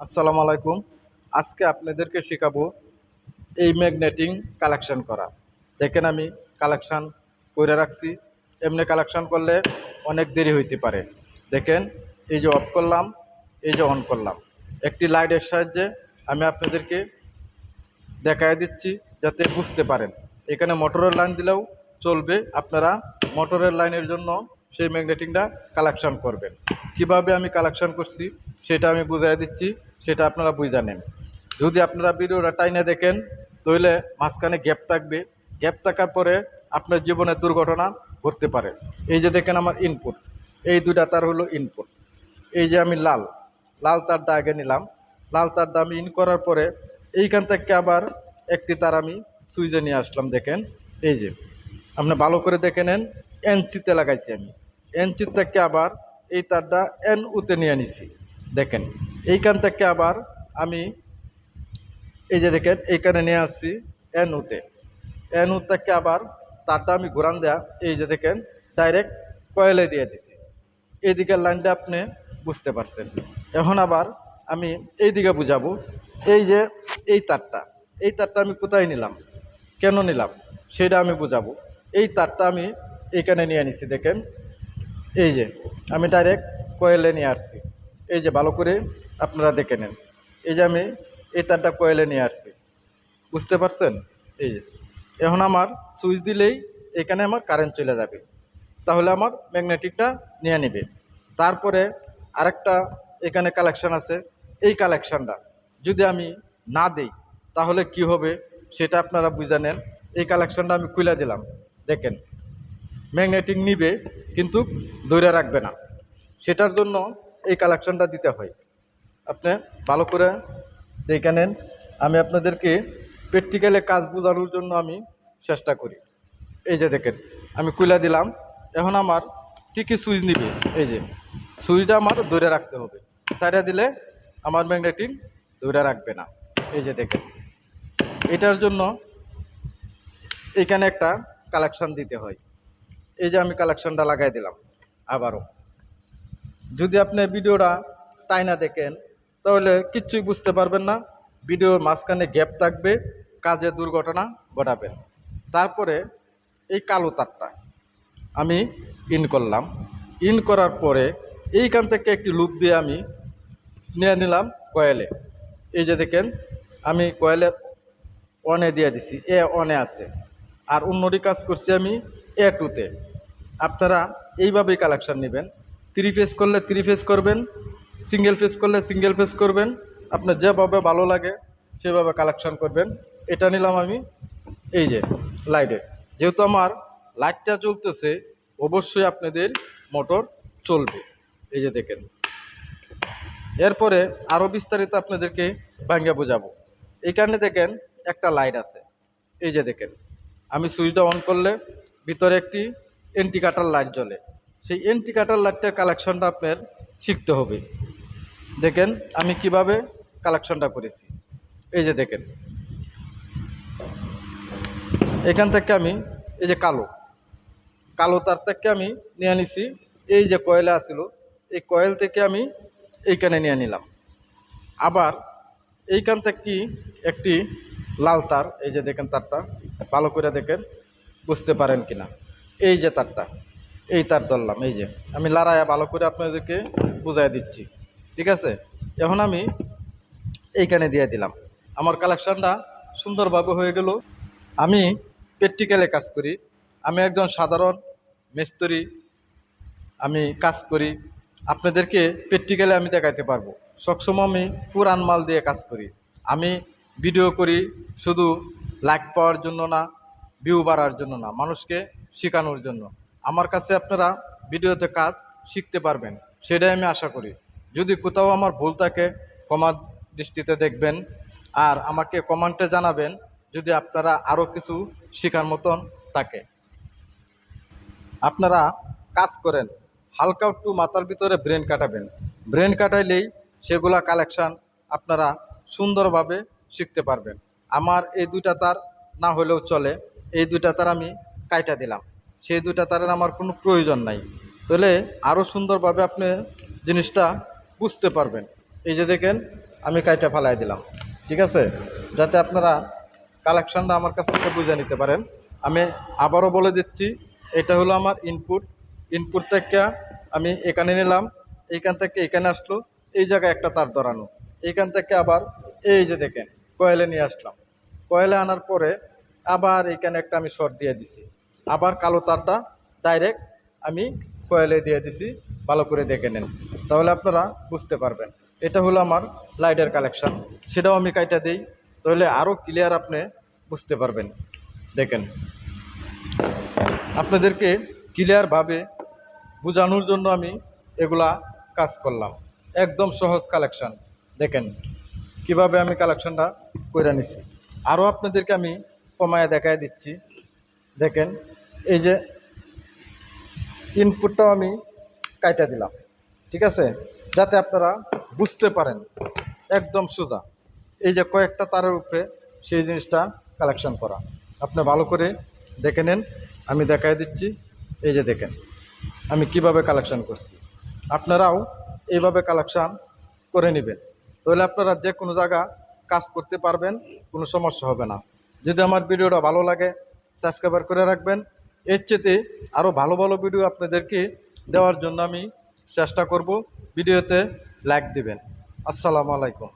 আসসালামু আলাইকুম। আজকে আপনাদেরকে শেখাবো এই ম্যাগনেটিং কালেকশন করা। দেখেন আমি কালেকশান করে রাখছি। এমনি কালেকশান করলে অনেক দেরি হইতে পারে। দেখেন, এই যে অফ করলাম, এই যে অন করলাম। একটি লাইটের সাহায্যে আমি আপনাদেরকে দেখায় দিচ্ছি যাতে বুঝতে পারেন। এখানে মোটরের লাইন দিলেও চলবে। আপনারা মোটরের লাইনের জন্য সেই ম্যাগনেটিংটা কালেকশন করবেন। কীভাবে আমি কালেকশন করছি, সেটা আমি বুঝাই দিচ্ছি, সেটা আপনারা বুঝা নেন। যদি আপনারা ভিডিওটা টাইনে দেখেন, তাহলে মাঝখানে গ্যাপ থাকবে। গ্যাপ থাকার পরে আপনার জীবনে দুর্ঘটনা ঘটতে পারে। এই যে দেখেন আমার ইনপুট এই দুইটা তার হলো ইনপুট এই যে আমি লাল লাল তারটা আগে নিলাম। লাল তারটা আমি ইন করার পরে এইখান থেকে আবার একটি তার আমি সুইচে নিয়ে আসলাম, দেখেন। এই যে, আপনি ভালো করে দেখে নেন, এনসিতে লাগাইছি আমি। এনসি থেকে আবার এই তারটা এন উতে নিয়ে নিছি। দেখেন, এইখান থেকে আবার আমি এই যে দেখেন, এইখানে নিয়ে আসছি এন উতে এন উ থেকে আবার তারটা আমি ঘুরান দেয়া এই যে দেখেন, ডাইরেক্ট কয়েলে দিয়ে দিছি। এই দিকের লাইনটা আপনি বুঝতে পারছেন। এখন আবার আমি এই দিকে বুঝাবো, এই যে এই তারটা এই তারটা আমি কোথায় নিলাম? কেন নিলাম? সেটা আমি বুঝাবো। এই তারটা আমি এইখানে নিয়ে নিছি, দেখেন। এই যে, আমি ডাইরেক্ট কয়েলে নিয়ে আসছি। এই যে, ভালো করে আপনারা দেখে নেন। এই যে, আমি এই তারটা কয়েলে নিয়ে আসছি। বুঝতে পারছেন? এই যে, এখন আমার সুইচ দিলেই এখানে আমার কারেন্ট চলে যাবে। তাহলে আমার ম্যাগনেটিকটা নিয়ে নেবে। তারপরে আরেকটা এখানে কালেকশান আছে। এই কালেকশানটা যদি আমি না দেই, তাহলে কি হবে সেটা আপনারা বুঝে নেন। এই কালেকশানটা আমি খুলে দিলাম। দেখেন। ম্যাগনেটিক নিবে, কিন্তু ধরে রাখবে না। সেটার জন্য এই কালেকশানটা দিতে হয়। আপনি ভালো করে দেখে নেন। আমি আপনাদেরকে প্র্যাকটিক্যালে কাজ বোঝানোর জন্য আমি চেষ্টা করি। এই যে দেখেন, আমি কুলা দিলাম। এখন আমার ঠিকই সুইচ নিবে? এই যে, সুইচটা আমার ধরে রাখতে হবে। সাইডে দিলে আমার ম্যাগনেটিক ধরে রাখবে না। এই যে দেখেন, এটার জন্য এখানে একটা কালেকশান দিতে হয়। এই যে আমি কালেকশনটা লাগাই দিলাম, আবারও। যদি আপনি ভিডিওটা তাই না দেখেন, তাহলে কিচ্ছুই বুঝতে পারবেন না, ভিডিওর মাঝখানে গ্যাপ থাকবে কাজে দুর্ঘটনা ঘটাবেন তারপরে এই কালো তারটা আমি ইন করলাম। ইন করার পরে এইখান থেকে একটি লুপ দিয়ে আমি নিয়ে নিলাম কয়েলে এই যে দেখেন, আমি কয়েলের অনে দিয়ে দিছি, এ অনে আছে। আর অন্যটি কাজ করছি আমি এ টুতে আপনারা এইভাবেই কালেকশান নেবেন। থ্রি ফেস করলে থ্রি ফেস করবেন সিঙ্গেল ফেস করলে সিঙ্গেল ফেস করবেন। আপনার যেভাবে ভালো লাগে, সেভাবে কালেকশান করবেন। এটা নিলাম আমি এই যে লাইটে যেহেতু আমার লাইটটা চলতেছে অবশ্যই আপনাদের মোটর চলবে। এই যে দেখেন। এরপরে আরও বিস্তারিত আপনাদেরকে ভাঙ্গা বোঝাবো। এইখানে দেখেন একটা লাইট আছে। এই যে দেখেন। আমি সুইচটা অন করলে ভিতরে একটি এন্টি কাটার লাইট জ্বলে। সেই এন্টি কাটার লাইটটার কালেকশনটা আপনার শিখতে হবে। দেখেন আমি কীভাবে কালেকশনটা করেছি। এই যে দেখেন। এখান থেকে আমি, এই যে কালো। কালো তার থেকে আমি নিয়ে নিছি। এই যে কয়েলে আসিল এই কয়েল থেকে আমি এইখানে নিয়ে নিলাম। আবার এইখান থেকে একটি লাল তার, এই যে দেখেন তারটা, ভালো করে দেখেন। বুঝতে পারেন কিনা। এই যে তারটা, এই তার ধরলাম, এই যে। আমি লড়াইয়া ভালো করে আপনাদেরকে বুঝাই দিচ্ছি, ঠিক আছে? এখন আমি এইখানে দিয়ে দিলাম। আমার কালেকশানটা সুন্দরভাবে হয়ে গেল। আমি প্র্যাকটিক্যালে কাজ করি। আমি একজন সাধারণ মিস্ত্রি। আমি কাজ করি। আপনাদেরকে প্র্যাকটিক্যালে আমি দেখাইতে পারব। সবসময় আমি পুরান মাল দিয়ে কাজ করি। আমি ভিডিও করি। শুধু লাইক পাওয়ার জন্য না ভিউ বাড়ার জন্য না, মানুষকে শেখানোর জন্য। আমার কাছে আপনারা ভিডিওতে কাজ শিখতে পারবেন, সেটাই আমি আশা করি। যদি কোথাও আমার ভুল থাকে, ক্ষমা দৃষ্টিতে দেখবেন, আর আমাকে কমেন্টে জানাবেন যদি আপনারা আরও কিছু শেখার মতন থাকে। আপনারা কাজ করেন, হালকা একটু মাথার ভিতরে ব্রেন কাটাবেন। ব্রেন কাটাইলেই সেগুলা কালেকশান আপনারা সুন্দরভাবে শিখতে পারবেন। আমার এই দুইটা তার না হলেও চলে। এই দুইটা তার আমি কাইটা দিলাম। সেই দুইটা তারের আমার কোনো প্রয়োজন নাই। তাহলে আরও সুন্দরভাবে আপনি জিনিসটা বুঝতে পারবেন। এই যে দেখেন, আমি কাইটা ফালাই দিলাম। ঠিক আছে? যাতে আপনারা কালেকশানটা আমার কাছ থেকে বুঝে নিতে পারেন। আমি আবারও বলে দিচ্ছি, এটা হলো আমার ইনপুট ইনপুট থেকে আমি এখানে নিলাম, এইখান থেকে এখানে আসলো, এই জায়গায় একটা তার ধরানো। এইখান থেকে আবার এই যে দেখেন কয়েলে নিয়ে আসলাম। কয়েলে আনার পরে আবার এইখানে একটা আমি শর্ট দিয়ে দিছি। আবার কালো তারটা ডাইরেক্ট আমি কয়েলে দিয়ে দিছি, ভালো করে দেখে নেন। তাহলে আপনারা বুঝতে পারবেন। এটা হলো আমার লাইটের কালেকশান সেটাও আমি কাইটা দিই, তাহলে আরও ক্লিয়ার আপনি বুঝতে পারবেন। দেখেন। আপনাদেরকে ক্লিয়ারভাবে বোঝানোর জন্য আমি এগুলা কাজ করলাম। একদম সহজ কালেকশান দেখেন। কীভাবে আমি কালেকশনটা করে নিছি। আরও আপনাদেরকে আমি কমায় দেখায় দিচ্ছি। দেখেন, এই যে ইনপুটটাও আমি কাইটা দিলাম, ঠিক আছে? যাতে আপনারা বুঝতে পারেন, একদম সোজা। এই যে কয়েকটা তারের উপরে সেই জিনিসটা কালেকশন করা। আপনি ভালো করে দেখে নেন, আমি দেখায় দিচ্ছি। এই যে দেখেন, আমি কীভাবে কালেকশন করছি। আপনারাও এইভাবে কালেকশান করে নেবেন। তাহলে আপনারা যে কোনো জায়গা কাজ করতে পারবেন, কোনো সমস্যা হবে না। যদি আমার ভিডিওটা ভালো লাগে সাবস্ক্রাইবার করে রাখবেন। এর চেতে আরও ভালো ভালো ভিডিও আপনাদেরকে দেওয়ার জন্য আমি চেষ্টা করব। ভিডিওতে লাইক দিবেন। আসসালামু আলাইকুম।